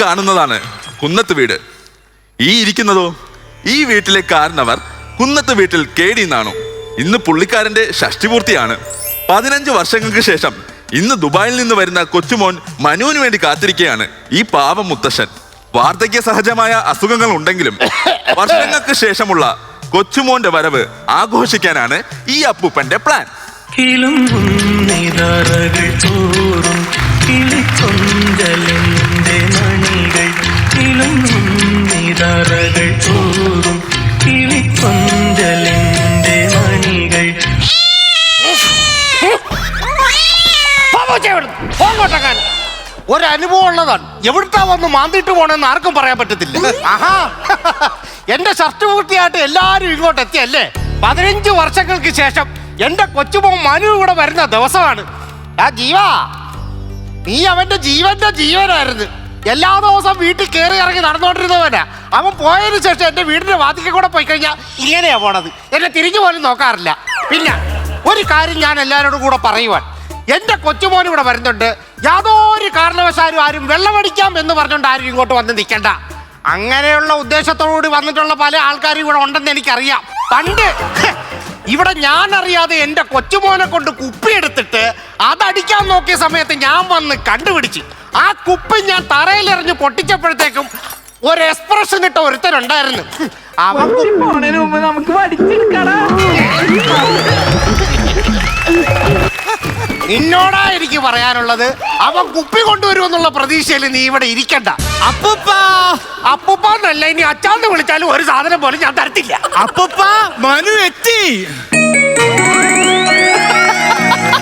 കാണുന്നതാണ് കുന്നത്ത് വീട്. ഈ ഇരിക്കുന്നതോ? ഈ വീട്ടിലെ കാരണവർ കുന്നത്ത് വീട്ടിൽ കേടി എന്നാണു ഇന്ന് പുള്ളിക്കാരന്റെ ഷഷ്ടിപൂർത്തിയാണ്. പതിനഞ്ച് വർഷങ്ങൾക്ക് ശേഷം ഇന്ന് ദുബായിൽ നിന്ന് വരുന്ന കൊച്ചുമോൻ മനുവിന് വേണ്ടി കാത്തിരിക്കുകയാണ് ഈ പാവം മുത്തശ്ശൻ. വാർദ്ധക്യ സഹജമായ അസുഖങ്ങൾ ഉണ്ടെങ്കിലും വർഷങ്ങൾക്ക് ശേഷമുള്ള കൊച്ചുമോന്റെ വരവ് ആഘോഷിക്കാനാണ് ഈ അപ്പൂപ്പന്റെ പ്ലാൻ. കിളിക്കൊഞ്ചലിന്റെ മണികൾ തോറും മണികൾ. ഒരനുഭവം ഉള്ളതാണ് എവിടുത്താ വന്ന് മാന്തിട്ട് പോണെന്ന് ആർക്കും പറയാൻ പറ്റത്തില്ല. ആഹാ. എന്റെ ഷർട്ട് പൂർത്തിയായിട്ട് എല്ലാരും ഇങ്ങോട്ട് എത്തിയല്ലേ? പതിനഞ്ച് വർഷങ്ങൾക്ക് ശേഷം എന്റെ കൊച്ചുമോൻ മനു ഇവിടെ വരുന്ന ദിവസമാണ്. ആ ജീവാ നീ അവന്റെ ജീവന്റെ ജീവനായിരുന്നു. എല്ലാ ദിവസവും വീട്ടിൽ കയറി ഇറങ്ങി നടന്നുകൊണ്ടിരുന്നവനാ. അവൻ പോയതിനു ശേഷം എന്റെ വീടിന്റെ വാതിക്കൽ കൂടെ പോയി കഴിഞ്ഞാൽ ഇങ്ങനെയാ പോണത്. എന്നെ തിരിഞ്ഞു പോലും നോക്കാറില്ല. പിന്നെ ഒരു കാര്യം ഞാൻ എല്ലാവരോടും കൂടെ പറയുവാൻ. എന്റെ കൊച്ചുമോൻ ഇവിടെ വരുന്നുണ്ട്. യാതൊരു കാരണവശാലും ആരും വെള്ളമടിക്കാം എന്ന് പറഞ്ഞുകൊണ്ട് ആരും ഇങ്ങോട്ട് വന്ന് നിൽക്കണ്ട. അങ്ങനെയുള്ള ഉദ്ദേശത്തോടുകൂടി വന്നിട്ടുള്ള പല ആൾക്കാരും ഇവിടെ ഉണ്ടെന്ന് എനിക്കറിയാം. പണ്ട് ഇവിടെ ഞാൻ അറിയാതെ എന്റെ കൊച്ചുമോനെ കൊണ്ട് കുപ്പി എടുത്തിട്ട് അതടിക്കാൻ നോക്കിയ സമയത്ത് ഞാൻ വന്ന് കണ്ടുപിടിച്ച്. ആ കുപ്പി ഞാൻ തറയിലെറിഞ്ഞ് പൊട്ടിച്ചപ്പോഴത്തേക്കും ഒരു എക്സ്പ്രഷൻ ഇട്ട ഒരുത്തനുണ്ടായിരുന്നു. അവൻ പോണതിന് മുമ്പ് നമുക്ക് പഠിച്ചെടുക്കടാ നിന്നോടാ എനിക്ക് പറയാനുള്ളത്. അവൻ കുപ്പി കൊണ്ടുവരുമെന്നുള്ള പ്രതീക്ഷയിൽ നീ ഇവിടെ ഇരിക്കണ്ട. അപ്പൂപ്പ! എന്നല്ല ഇനി അച്ചാന്ന് വിളിച്ചാലും ഒരു സാധനം പോലും ഞാൻ തരത്തില്ല. അപ്പൂപ്പ മനു എത്തി.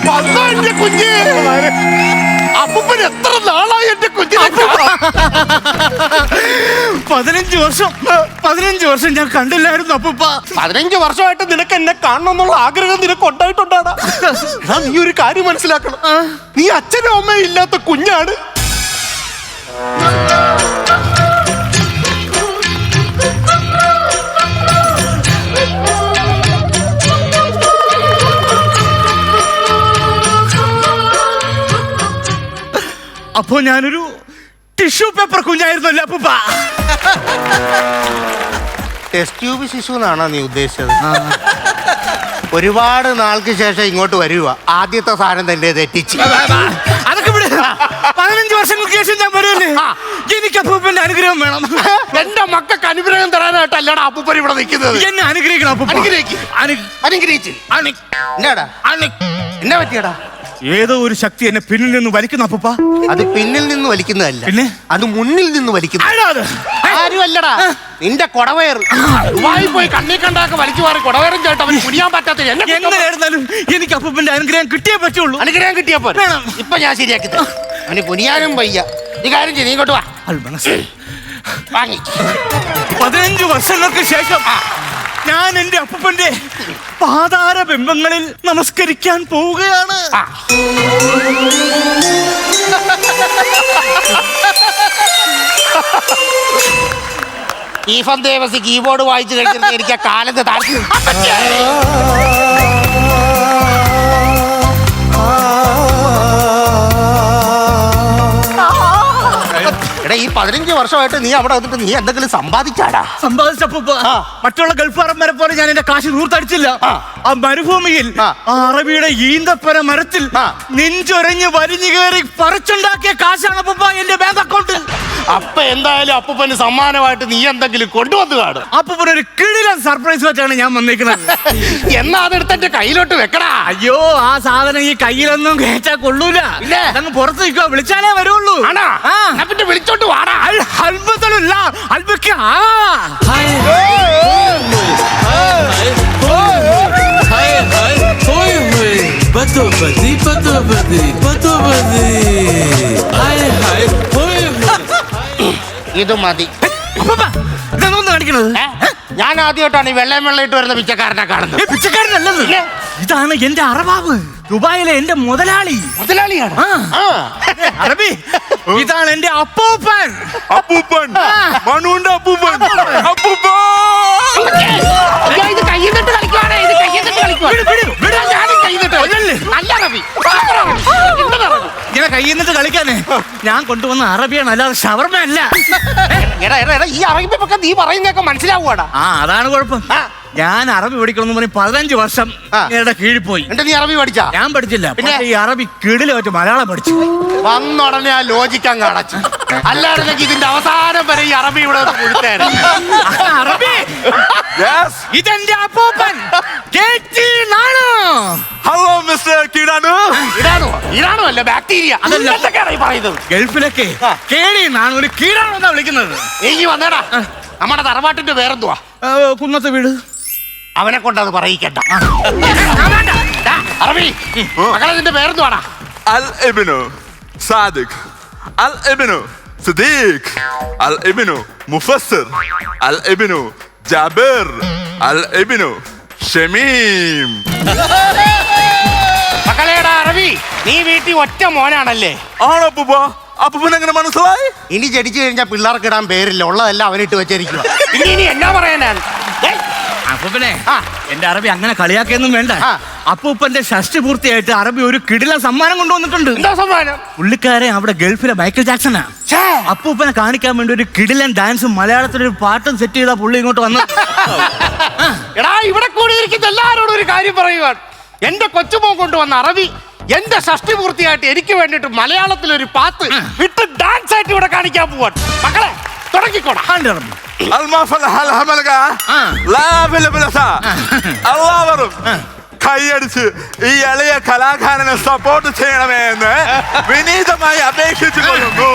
വന്നോ എന്റെ കുഞ്ഞ്. അപ്പൂപ്പൻ എത്ര നാളായി എന്റെ കുഞ്ഞിനെ? പതിനഞ്ച് വർഷം പതിനഞ്ച് വർഷം ഞാൻ കണ്ടില്ലായിരുന്നു അപ്പൂപ്പ. പതിനഞ്ച് വർഷമായിട്ട് നിനക്ക് എന്നെ കാണണം എന്നുള്ള ആഗ്രഹം നിനക്ക് ഉണ്ടായിട്ടുണ്ടാടാ. എടാ, നീ ഒരു കാര്യം മനസ്സിലാക്കണം. നീ അച്ഛനും അമ്മയും ഇല്ലാത്ത കുഞ്ഞാണ്. അപ്പോ ഞാനൊരു ടിഷ്യൂ പേപ്പർ കുഞ്ഞായിരുന്നല്ലോ അപ്പൂപ്പ. ടെസ്റ്റ് ട്യൂബ് ശിശു എന്നാണോ നീ ഉദ്ദേശിച്ചത്? ഒരുപാട് നാൾക്ക് ശേഷം ഇങ്ങോട്ട് വരുക ആദ്യത്തെ സാധനം തന്നെ തെറ്റിച്ച് അതൊക്കെ പതിനഞ്ച് വർഷങ്ങൾക്ക് ശേഷം ഞാൻ വരുമല്ലേ ആ. എനിക്ക് അപ്പൂപ്പന്റെ അനുഗ്രഹം വേണം. എന്റെ മക്കൾക്ക് അനുഗ്രഹം തരാനായിട്ടല്ലടാ അപ്പൂപ്പൻ ഇവിടെ നിൽക്കുന്നത്? എന്നെ അനുഗ്രഹിക്കണം അപ്പൂപ്പ. അനുഗ്രഹിക്ക്. അനു- അനുഗ്രഹിച്ച്. അനു- എന്നാടാ? എന്നാ പറ്റിയടാ? ഏതോ ഒരു ശക്തി എന്നെ പിന്നിൽ നിന്ന് വലിക്കുന്ന അപ്പൂപ്പ. അത് പിന്നിൽ നിന്ന് വലിക്കുന്നതല്ല. പിന്നെ? അത് മുന്നിൽ നിന്ന് വലിക്കുന്നു. ആരാ അത്? ആരുമല്ലടാ. നിന്റെ കൊടവയർ വായി പോയി കണ്ണി കണ്ടാക്ക വലിച്ചു മാറി കൊടവയറും ചേട്ടൻ അവന് കുനിയാൻ പറ്റാത്ത എന്നെ കുറ്റം പറ- എങ്ങനെയായിരുന്നാലും എനിക്ക് അപ്പൂപ്പന്റെ അനുഗ്രഹം കിട്ടിയേ പറ്റുള്ളൂ. അനുഗ്രഹം കിട്ടിയപ്പോ വേണം. ഇപ്പൊ ഞാൻ ശരിയാക്കി തരാം. അവന് കുനിയാനും വയ്യ. നീ കാര്യം ചെയ്യ്, നീ ഇങ്ങോട്ട് വാ. അൽമനസ്. വാങ്ങി. പതിനഞ്ച് വർഷങ്ങൾക്ക് ശേഷം ഞാൻ എന്റെ അപ്പന്റെ പാതാര ബിംബങ്ങളിൽ നമസ്കരിക്കാൻ പോവുകയാണ്. ഈഫം ദേവസി കീബോർഡ് വായിച്ചു കഴിഞ്ഞിരുന്ന എനിക്ക് ആ കാലത്ത് താഴ്ത്തി പതിനഞ്ച് വർഷമായിട്ട് നീ അവിടെ വന്നിട്ട് നീ എന്തെങ്കിലും സമ്പാദിച്ചാടാ സമ്പാദിച്ചപ്പോ മറ്റുള്ള ഗൾഫാറന്മാരെ പോലെ ഞാൻ എന്റെ കാശ് നൂർത്തടിച്ചില്ല. ആ. മരുഭൂമിയിൽ അറബിയുടെ ഈന്തപ്പര മരത്തിൽ. നെഞ്ചൊരഞ്ഞ് വലിഞ്ഞു കയറി പറിച്ചുണ്ടാക്കിയ കാശാണ് എന്റെ ബാങ്ക് അക്കൗണ്ട് അപ്പൊ എന്തായാലും അപ്പൂപ്പന് സമ്മാനമായിട്ട് നീ എന്തെങ്കിലും കൊണ്ടുവന്നു കാണും അപ്പൂപ്പൻ ഒരു കിടിലൻ സർപ്രൈസ് വെച്ചാണ് ഞാൻ വന്നിരിക്കുന്നത് എന്നാ അതെടുത്ത് എന്റെ കയ്യിലോട്ട് വെക്കടാ അയ്യോ ആ സാധനം ഈ കയ്യിലൊന്നും കേറ്റാ കൊള്ളൂല അങ്ങ് പുറത്ത് നിൽക്കുക വിളിച്ചാലേ വരുള്ളൂ ആണാ. പിന്നെ വിളിച്ചോണ്ട് വാടാ അത്ഭുതമില്ല അത്ഭുത ആ Bati, bato bati. Hai hai, ഇത് മതി. ഇതൊന്നും കാണിക്കണത്. ഏ? ഞാൻ ആദ്യമായിട്ടാണ് ഈ വെള്ളം വെള്ളയിട്ട് വരുന്ന പിച്ചക്കാരനെ കാണുന്നത്. ഏ, പിച്ചക്കാരനല്ലത്. ഇല്ലേ? ഇതാണ് എന്റെ അറബാബ്. ദുബായിലെ എന്റെ മുതലാളി. മുതലാളിയാണ്? ആ. ആ. അറബി ഇതാണ് എന്റെ അപ്പൂപ്പൻ. അപ്പൂപ്പൻ. മണുണ്ട് അപ്പൂപ്പൻ. അപ്പൂപ്പൻ. അയ്യോ, ഇത് കയ്യിൽ നിന്നിട്ട് കളിക്കുവാണേ ഇത് കയ്യിൽ നിന്നിട്ട് കളിക്കുവാ. വിട്, വിട്, നല്ല അറബി. അറബി. അറബി. ഇങ്ങനെ കയ്യിൽ നിന്നിട്ട് കളിക്കാനേ ഞാൻ കൊണ്ടുവന്ന അറബിയാണ് അല്ലാതെ ഷവർമ അല്ല. എടാ എടാ എടാ ഈ അറബിപ്പൊക്കെ നീ പറയുന്നതൊക്കെ മനസ്സിലാവുകടാ ആ അതാണ് കുഴപ്പം. ആ. ഞാൻ അറബി പഠിക്കണമെന്ന് പറഞ്ഞ് പതിനഞ്ച് വർഷം ആ. ഇവരുടെ കീഴിൽ പോയി എന്നിട്ട് നീ അറബി പഠിച്ചാ? ഞാൻ പഠിച്ചില്ല പിന്നെ? ഈ അറബി കിടില വെച്ച് മലയാളം പഠിച്ചു. വന്നുടനെ ആ ലോജിക്കാൻ കാടച്ചു അല്ലായിരുന്നെങ്കിൽ ഇതിന്റെ അവസാനം വരെ ഈ അറബി ഇവിടെ കൊടുത്തായിരുന്നു അറബി. ഇതെന്റെ അപ്പൂപ്പൻ നാണു. ഹലോ ഇടാണോ ഇടാണോ അല്ല ബാക്ടീരിയ അതല്ല. എന്തൊക്കെയാണ് ഈ പറയുന്നത്? ഗൾഫിലൊക്കെ കേളി ഒരു കീഴാണെന്നാ വിളിക്കുന്നത്. നീ വന്നേടാ. നമ്മുടെ തറവാട്ടിന്റെ പേരെന്തുവാ? ആ, കുന്നത്തെ വീട്. അവനെ കൊണ്ടത് പറയിക്കണ്ട. അറബി മകളെ നിന്റെ പേരെന്തുവാടാ? അൽ ഇബ്നു സാദിഖ് അൽ ഇബ്നു സിദ്ദീഖ് അൽ ഇബ്നു മുഫസ്സിർ അൽ ഇബ്നു ജാബിർ അൽ ഇബ്നു ഷമീം മകളേടാ നീ വീട്ടിൽ ഒറ്റ മോനാണല്ലേ? ആണോ അപ്പൂപ്പ? അപ്പൂപ്പൻ എങ്ങനെ മനസ്സിലായി? ഇനി ജനിച്ചു കഴിഞ്ഞാൽ പിള്ളേർക്ക് ഇടാൻ പേരില്ല. ഉള്ളതെല്ലാം അവനിട്ട് വെച്ചിരിക്കുക ഇനി ഇനി എന്നാ പറയാനാണ് ഏയ്, അപ്പൂപ്പനെ ആ. എന്റെ അറബി അങ്ങനെ കളിയാക്കിയൊന്നും വേണ്ട. ആ. അപ്പൂപ്പന്റെ ഷഷ്ടി പൂർത്തിയായിട്ട് അറബി ഒരു കിടില സമ്മാനം കൊണ്ടുവന്നിട്ടുണ്ട്. എന്താ സമ്മാനം? പുള്ളിക്കാരെ അവിടെ ഗൾഫിലെ മൈക്കിൾ ജാക്സനാ. ഛേ, അപ്പൂപ്പനെ കാണിക്കാൻ വേണ്ടി ഒരു കിടിലൻ ഡാൻസും മലയാളത്തിൽ ഒരു പാട്ടും സെറ്റ് ചെയ്താ പുള്ളി ഇങ്ങോട്ട് വന്നു എടാ ഇവിടെ കൂടിയിരിക്കുന്ന എല്ലാരോടും ഒരു കാര്യം പറയുവാൻ. എന്റെ കൊച്ചുമോൻ കൊണ്ടുവന്ന അറബി എന്റെ ഷഷ്ടി പൂർത്തിയായിട്ട് എനിക്ക് വേണ്ടിട്ട് മലയാളത്തിൽ ഒരു പാത്ത് വിട്ട് ഡാൻസ് ആയിട്ട് ഇവിടെ കാണിക്കാൻ പോവാൻ മക്കളെ തുടങ്ങിക്കോടാ. എല്ലാവരും കൈയടിച്ച് ഈ ഇളയ കലാകാരനെ സപ്പോർട്ട് ചെയ്യണമേ എന്ന് വിനീതമായി അപേക്ഷിച്ചു കൊള്ളുന്നു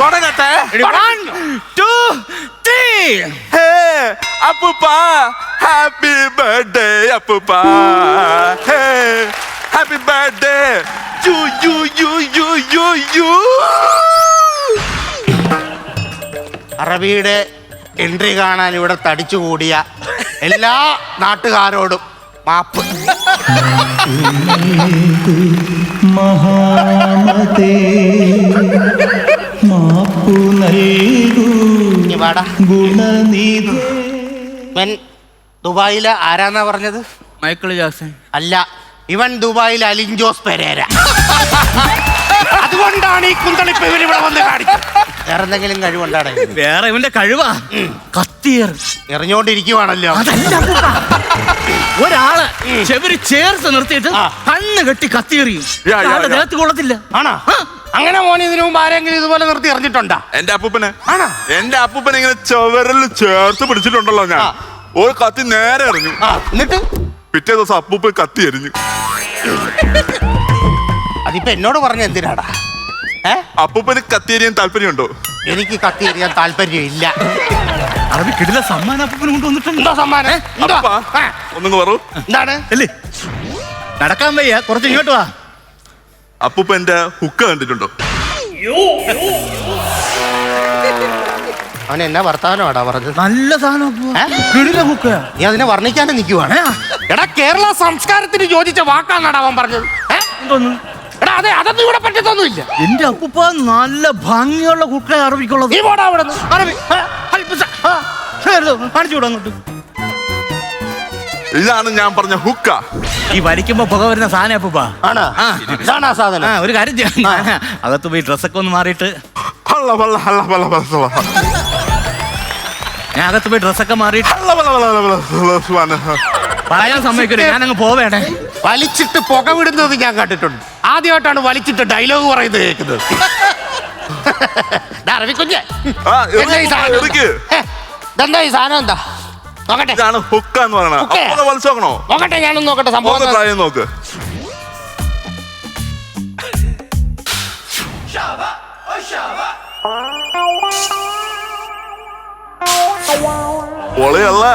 തുടങ്ങട്ടെ അപ്പുപ്പ. Happy birthday അപ്പുപ്പ. Hey. Happy birthday you you you you you you അറബിയുടെ entry കാണാൻ ഇവിടെ തടിച്ചുകൂടിയ എല്ലാ നാട്ടുകാരോടും മാപ്പ്. മഹാമതേ നൽകൂ. ദുബായിലെ ആരാന്നാ പറഞ്ഞത്? Michael Jackson. അല്ല. ഇവൻ ദുബായിൽ അലിൻ ജോസ് പെരേര. അതുകൊണ്ടാണ് ഈ കുന്തളിപ്പ് ഇവർ ഇവിടെ വന്ന് കാണിച്ചത്. വേറെ എന്തെങ്കിലും കഴിവുണ്ടാണ് വേറെ ഇവന്റെ കഴിവാ. കത്തിയർ എറിഞ്ഞോണ്ടിരിക്കുവാണല്ലോ. അതല്ല അപ്പൂപ്പ. ഒരാൾ ചെവര് ചേർത്ത് നിർത്തിയിട്ട്. കണ്ണ് കെട്ടി കത്തിയെറിയും. യാ, യാ, ആളുടെ യാ. ദേഹത്ത് കൊള്ളത്തില്ല. ആണോ? അങ്ങനെ മോനെ ഇതിനു മുമ്പ് ആരെങ്കിലും ഇതുപോലെ നിർത്തി എറിഞ്ഞിട്ടുണ്ടാ? എന്റെ അപ്പൂപ്പനെ. ആണോ? എന്റെ അപ്പൂപ്പനെ ഇങ്ങനെ ചുവരിൽ ചേർത്ത് പിടിച്ചിട്ടുണ്ടല്ലോ ഞാൻ. ആ. ഒരു കത്തി നേരെ എറിഞ്ഞു. എന്നിട്ട്? പിറ്റേ ദിവസം അപ്പൂപ്പൻ കത്തി എറിഞ്ഞു. അതിപ്പോ എന്നോട് പറഞ്ഞ എന്തിനാടാ? ഏ? അപ്പൂപ്പന് കത്തിയേരിയാൻ താല്പര്യമുണ്ടോ? എനിക്ക് കത്തിയേരിയാൻ താല്പര്യം ഇല്ല അറബി കിടില സമ്മാനം അപ്പൂപ്പന് കൊണ്ടുവന്നിട്ടുണ്ട് എന്തോ സമ്മാനം? എന്തോ? അപ്പാ ആ, ഒന്നും പറു. എന്താണ്? അല്ലേ നടക്കാൻ വയ്യ. കുറച്ച് ഇങ്ങോട്ട് വാ. അപ്പൂപ്പ എന്റെ ഹുക്ക് കണ്ടിട്ടുണ്ടോ? അവൻ എന്നാ വർത്താനമാടാ പറഞ്ഞത്? നല്ല സാധനം അപ്പൂപ്പ. ഏ? കിടില ബുക്ക് നീ അതിനെ വർണിക്കാനും നിൽക്കുവാണ് എടാ കേരള സംസ്കാരത്തിന് യോജിച്ച വാക്കാന്നാണ് അവൻ പറഞ്ഞത്? എന്തോന്ന് എടാ അതെ അതൊന്നും ഇവിടെ പറ്റത്തൊന്നുമില്ല എന്റെ അപ്പൂപ്പ നല്ല ഭംഗിയുള്ള കുക്കെ അറബിക്കുള്ളത് നീ പോടാ അവിടെ അറബി കാണിച്ചു വിടാം അങ്ങോട്ട് ഇതാണ് ഞാൻ പറഞ്ഞ ഹുക്ക ഈ വലിക്കുമ്പോ പുക വരുന്ന സാധനം അപ്പൂപ്പ ആണോ ഇതാണ് ആ ആ സാധനം ഒരു കാര്യം ചെയ്യാം അകത്ത് പോയി ഡ്രസ്സൊക്കെ ഒന്ന് മാറിയിട്ട് ഹള്ള ഹള്ള. ഞാൻ അകത്ത് പോയി ഡ്രസ്സൊക്കെ മാറിയിട്ട് ഹള്ള. പറയാൻ സമ്മതിക്കരുത് ഞാൻ അങ്ങ് പോവേണേ. വലിച്ചിട്ട് പുക വിടുന്നത് ഞാൻ കണ്ടിട്ടുണ്ട്. ആദ്യമായിട്ടാണ് വലിച്ചിട്ട് ഡയലോഗ് പറയുന്നത് കേൾക്കുന്നത്. ദാ ആ, എറിക്ക് എന്താ ഈ സാധനം എറിക്ക്. ഹേ, ഇതെന്താ ഈ സാധനം എന്താ? നോക്കട്ടെ. ഇതാണ് ഹുക്ക എന്ന് പറയണോ? അപ്പൊ നോക്കട്ടെ ഞാനൊന്ന് നോക്കട്ടെ സംഭവം ഒന്ന് എന്താ? ട്രൈ ചെയ്ത് നോക്ക്. പൊളിയല്ലേ?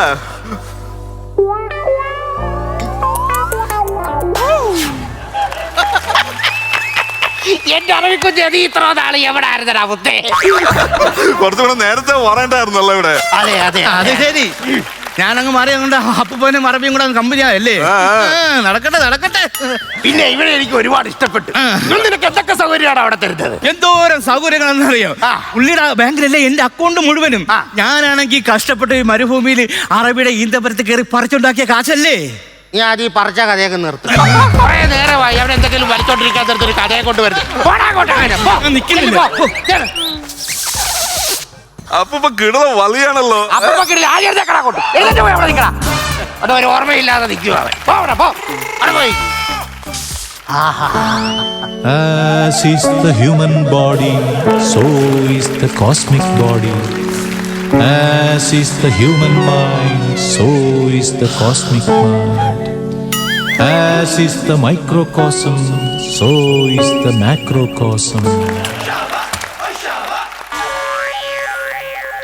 എന്റെ അറബിക്കുഞ്ഞ് നീ ഇത്ര നാൾ എവിടെ ആയിരുന്നടാ മുത്തേ? കുറച്ചുകൂടെ നേരത്തെ പറയണ്ടായിരുന്നല്ലോ ഇവിടെ. അതെ അതെ അത്. ശരി. ഞാനങ്ങ് മാറി അങ്ങോട്ട് അപ്പൂപ്പനും അറബിയും കൂടെ കമ്പനിയാ ആ, ആ. നടക്കട്ടെ നടക്കട്ടെ. പിന്നെ ഇവിടെ എനിക്ക് ഒരുപാട് ഇഷ്ടപ്പെട്ടു. നിനക്ക് എന്തൊക്കെ സൗകര്യമാണ് അവിടെ തരുന്നത്? എന്തോരം സൗകര്യങ്ങളെന്നറിയോ? ആ. പുള്ളിയുടെ ബാങ്കിലല്ലേ എന്റെ അക്കൗണ്ട് മുഴുവനും. ഞാനാണെങ്കിൽ കഷ്ടപ്പെട്ട് ഈ മരുഭൂമിയിൽ അറബിയുടെ ഈന്തപുരത്ത് കയറി പറിച്ചുണ്ടാക്കിയ കാശല്ലേ? നീ ആദ്യം ഈ പറഞ്ഞ കഥയൊക്കെ നിർത്തും കുറെ നേരമായി അവിടെ എന്തെങ്കിലും വലിച്ചോണ്ടിരിക്കാൻ ഒരു കഥയെ കൊണ്ട് വരുന്നു പോടാ അങ്ങോട്ട് അങ്ങനെ, പോ. നിക്കുന്നില്ല. പോ. കേറ്. അപ്പൊ കിടന്ന വലിയാണല്ലോ അപ്പൊ ആദ്യം. എഴുന്നേറ്റ് പോയി അവിടെ നിൽക്കടാ അവിടെ ഒരു ഓർമ്മയില്ലാതെ നിൽക്കുക അവൻ പോ അവിടെ പോ അവിടെ പോയി As is the human body, so is the cosmic body. As is the human mind, so is the cosmic mind. As is the microcosm, so is the macrocosm.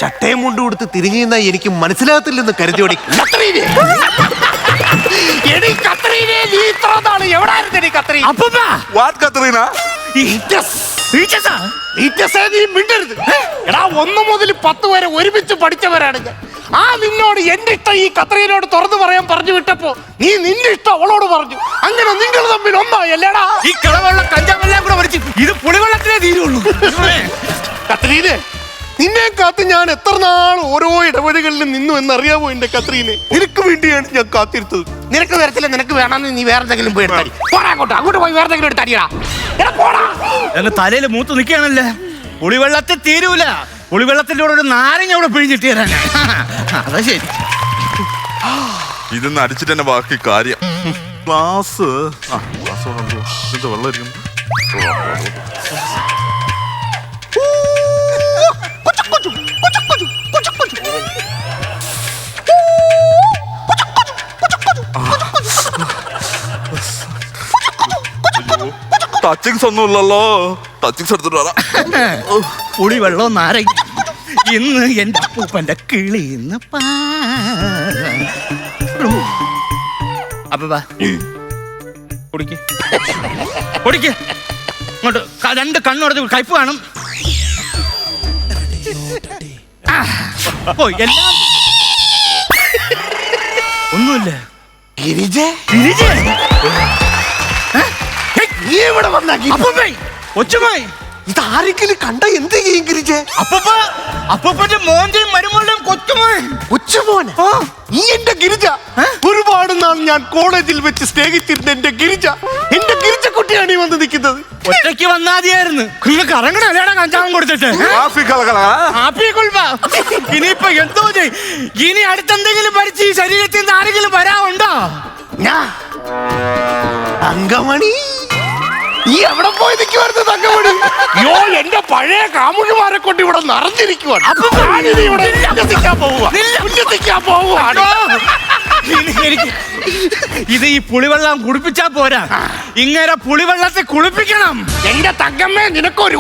ചട്ടയും മുണ്ടും കൊടുത്ത് തിരിഞ്ഞുന്ന എനിക്ക് മനസ്സിലാകത്തില്ലെന്ന് കരുതിയോടി. കത്രീനെ. കത്രീനെ നീ ഇത്ര നാൾ എവിടായിരുന്നു കത്രീന വാട്ട് കത്രീന? ടീച്ചേഴ്സാ? ടീച്ചേഴ്സേ നീ മിണ്ടരുത്. എടാ ഒന്ന് മുതൽ പത്ത് വരെ ഒരുമിച്ച് പഠിച്ചവരാണ് ഞാൻ. ആ നിന്നോട് എന്റെ ഇഷ്ടം ഈ കത്രീനോട് തുറന്നു പറയാൻ പറഞ്ഞു വിട്ടപ്പോ നീ നിന്റെ ഇഷ്ടം അവളോട് പറഞ്ഞു. അങ്ങനെ നിങ്ങൾ തമ്മിൽ ഒന്നായി അല്ലേടാ ഈ കളവുള്ള കഞ്ചാവെല്ലാം കൂടെ വലിച്ച് ഇത് പുളിവെള്ളത്തിലേ തീരുള്ളൂ. കത്രീനെ നിന്നെ കാത്ത് ഞാൻ എത്ര നാൾ ഓരോ ഇടപെടലുകളിലും നിന്നു എന്നറിയാമോ എന്റെ കത്രീനെ? നിനക്ക് വേണ്ടിയാണ് ഞാൻ കാത്തിരുത്തത് നിനക്ക് വരത്തില്ല നിനക്ക് വേണമെന്ന് നീ വേറെ എന്തെങ്കിലും പോയി എടുത്താടി. പോടാ അങ്ങോട്ട് അങ്ങോട്ട് പോയി വേറെ എന്തെങ്കിലും എടാ പോടാ. എന്റെ തലയിൽ മൂത്ത് നിൽക്കുകയാണല്ലേ? പുളിവെള്ളത്തിൽ തീരൂല. പുളിവെള്ളത്തിന്റെ കൂടെ ഒരു നാരങ്ങ അവിടെ പിഴിഞ്ഞിട്ട് തരാൻ അതാ ശരി. ഇതൊന്ന് അടിച്ചിട്ട് തന്നെ ബാക്കി കാര്യം. ക്ലാസ് ആ ക്ലാസ്? വെള്ളം ടച്ചിങ്സ് ഒന്നും ഇല്ലല്ലോ ടച്ചിങ്സ് എടുത്തിട്ട് വരാം പുളിവെള്ളവും നാരങ്ങ. ഇന്ന് എന്റെ അപ്പൂപ്പന്റെ കിളി ഇന്ന് അപ്പൊ കുടിക്ക് കുടിക്ക് ഇങ്ങോട്ട് രണ്ട് കണ്ണുടച്ച് കയ്പ് കാണും. ഓ എല്ലാം. ഒന്നുമില്ല? ഗിരിജേ. തിരിച്ച് നീ ഇവിടെ വന്നാക്കി അപ്പൂപ്പേ ഒച്ചുമായി ഇതാരെങ്കിലും കണ്ട എന്ത് ചെയ്യും ഗിരിജെ? അപ്പൂപ്പ അപ്പൂപ്പന്റെ മോന്റെയും മരുമോളുടെയും കൊച്ചുമായി ഉച്ചമോനെ ആ. നീ എന്റെ ഗിരിജ. ഒരുപാട് നാൾ ഞാൻ കോളേജിൽ വെച്ച് സ്നേഹിച്ചിരുന്ന എന്റെ ഗിരിജ. എന്റെ ഗിരിജ കുട്ടിയാണ് ഈ വന്ന് നിൽക്കുന്നത്. ഒറ്റയ്ക്ക് വന്നാതിയായിരുന്നു നിങ്ങൾക്ക് കറങ്ങണല്ലേടാ കഞ്ചാവും കൊടുത്തിട്ട് ഇനിയിപ്പോ എന്തോ ഇനി അടുത്തെന്തെങ്കിലും ഭരിച്ച് ഈ ശരീരത്തിൽ നിന്ന് ആരെങ്കിലും വരാറുണ്ടോ ഞാ. തങ്കമണി നീ എവിടെ പോയി നിൽക്കുവായിരുന്നു തങ്കമണി? യോ എന്റെ പഴയ കാമുകിമാരെ കൊണ്ട് ഇവിടെ നിറഞ്ഞിരിക്കുവാണ്. അപ്പൊ ഞാനിത് ഇവിടെ ഉല്ലസിക്കാൻ പോവുക നില്ല. ഉല്ലസിക്കാൻ പോവുകയാണ് ഇത് ഈ പുളിവെള്ളം കുടിപ്പിച്ചാ പോരാ. ഇങ്ങനെ പുളിവെള്ളത്തെ കുളിപ്പിക്കണം. എന്റെ തങ്കമ്മേ നിനക്കൊരു.